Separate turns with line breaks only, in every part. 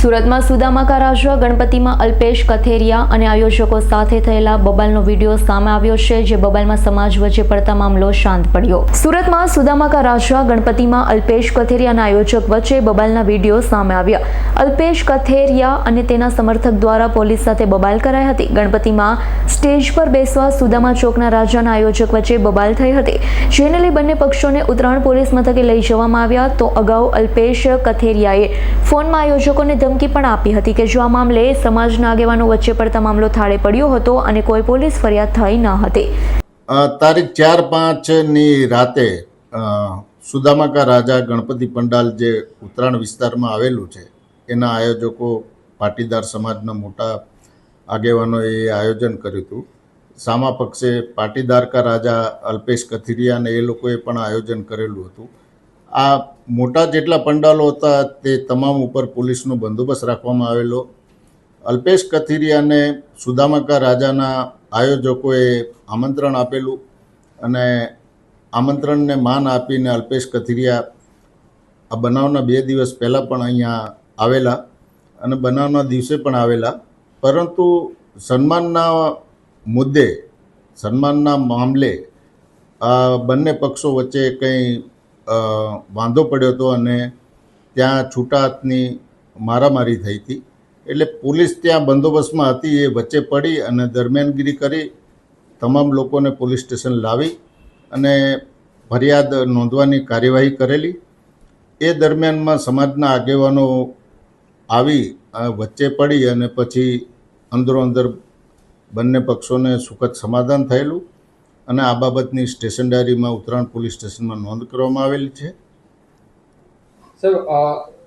સુરતમાં સુદામાકા રાજવા ગણપતિમાં અલ્પેશ કથેરિયા અને આયોજકો સાથે થયેલા બબાલનો વીડિયો સામે આવ્યો છે, જે બબાલમાં સમાજ વચ્ચે પડતા મામલો શાંત પડ્યો. સુરતમાં સુદામાકા રાજવા ગણપતિમાં અલ્પેશ કથેરિયા અને આયોજક વચ્ચે બબાલના વીડિયો સામે આવ્યા. અલ્પેશ કથેરિયા અને તેના સમર્થક દ્વારા પોલીસ સાથે બબાલ કરાઈ હતી. ગણપતિમાં સ્ટેજ પર બેસવા સુદામા ચોકના રાજાના આયોજક વચ્ચે બબાલ થઈ હતી. જેને લઈ બંને પક્ષોને ઉત્તરાયણ પોલીસ મથકે લઈ જવામાં આવ્યા. તો અગાઉ અલ્પેશ કથેરિયાએ ફોનમાં આયોજકોને ધમકી પણ આપી હતી કે જો આ મામલે સમાજના આગેવાનો વચ્ચે પડતા મામલો થાળે પડ્યો હતો અને કોઈ પોલીસ ફરિયાદ થઈ ન હતી.
તારીખ ચાર પાંચની રાતે સુદામાકા રાજા ગણપતિ પંડાલ જે ઉત્તરાયણ વિસ્તારમાં આવેલું છે, એના આયોજકો પાટીદાર સમાજના મોટા આગેવાનોએ આયોજન કર્યું હતું. સામા પક્ષે પાટીદારકા રાજા અલ્પેશ કથિરિયા અને એ લોકોએ પણ આયોજન કરેલું હતું. આ મોટા જેટલા પંડાલો હતા તે તમામ ઉપર પોલીસનો બંદોબસ્ત રાખવામાં આવેલો. અલ્પેશ કથિરિયાને સુદામાકા રાજાના આયોજકોએ આમંત્રણ આપેલું અને આમંત્રણને માન આપીને અલ્પેશ કથિરિયા આ બનાવના બે દિવસ પહેલાં પણ અહીંયા આવેલા અને બનાવના દિવસે પણ આવેલા. પરંતુ સન્માનના મુદ્દે, સન્માનના મામલે બંને પક્ષો વચ્ચે કંઈ વાંધો પડ્યો હતો અને ત્યાં છૂટા હાથની મારામારી થઈ હતી. એટલે પોલીસ ત્યાં બંદોબસ્તમાં હતી, એ વચ્ચે પડી અને દરમિયાનગીરી કરી, તમામ લોકોને પોલીસ સ્ટેશન લાવી અને ફરિયાદ નોંધવાની કાર્યવાહી કરેલી. એ દરમિયાનમાં સમાજના આગેવાનો આવી વચ્ચે પડી અને પછી અંદરો અંદર બંને પક્ષોને સુખદ સમાધાન થયેલું. અને આ બાબતની સ્ટેશન ડાયરીમાં ઉત્તરાયણ પોલીસ સ્ટેશનમાં નોંધ કરવામાં આવેલી છે.
સર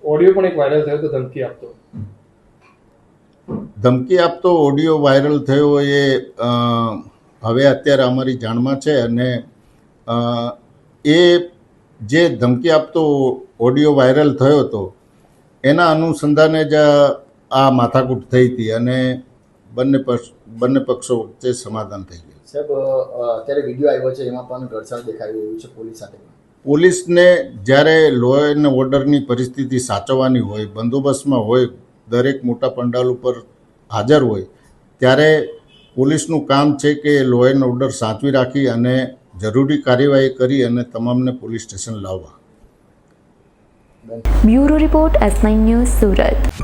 ઓડિયો પણ એક વાયરલ થયો હતો ધમકી આપતો.
ધમકી આપતો ઓડિયો વાયરલ થયો એ હવે અત્યારે અમારી જાણમાં છે અને એ જે ધમકી આપતો ઓડિયો વાયરલ થયો હતો એના અનુસંધાને જ આ માથાકૂટ થઈ હતી અને બંને પક્ષ બંને પક્ષો વચ્ચે સમાધાન થઈ ગયું.
સાહેબ અત્યારે વીડિયો આવ્યો છે એમાં પણ ઘડસાળ દેખાઈ રહ્યું છે પોલીસ સાથે.
પોલીસને જ્યારે લો એન્ડ ઓર્ડરની પરિસ્થિતિ સાચવવાની હોય બંદોબસ્તમાં હોય દરેક મોટા પંડાલ ઉપર હાજર હોય ત્યારે પોલીસનું કામ છે કે લો એન્ડ ઓર્ડર સાચવી રાખી અને જરૂરી કાર્યવાહી કરી અને તમામને પોલીસ સ્ટેશન લાવવા.
Bureau report S news Surat.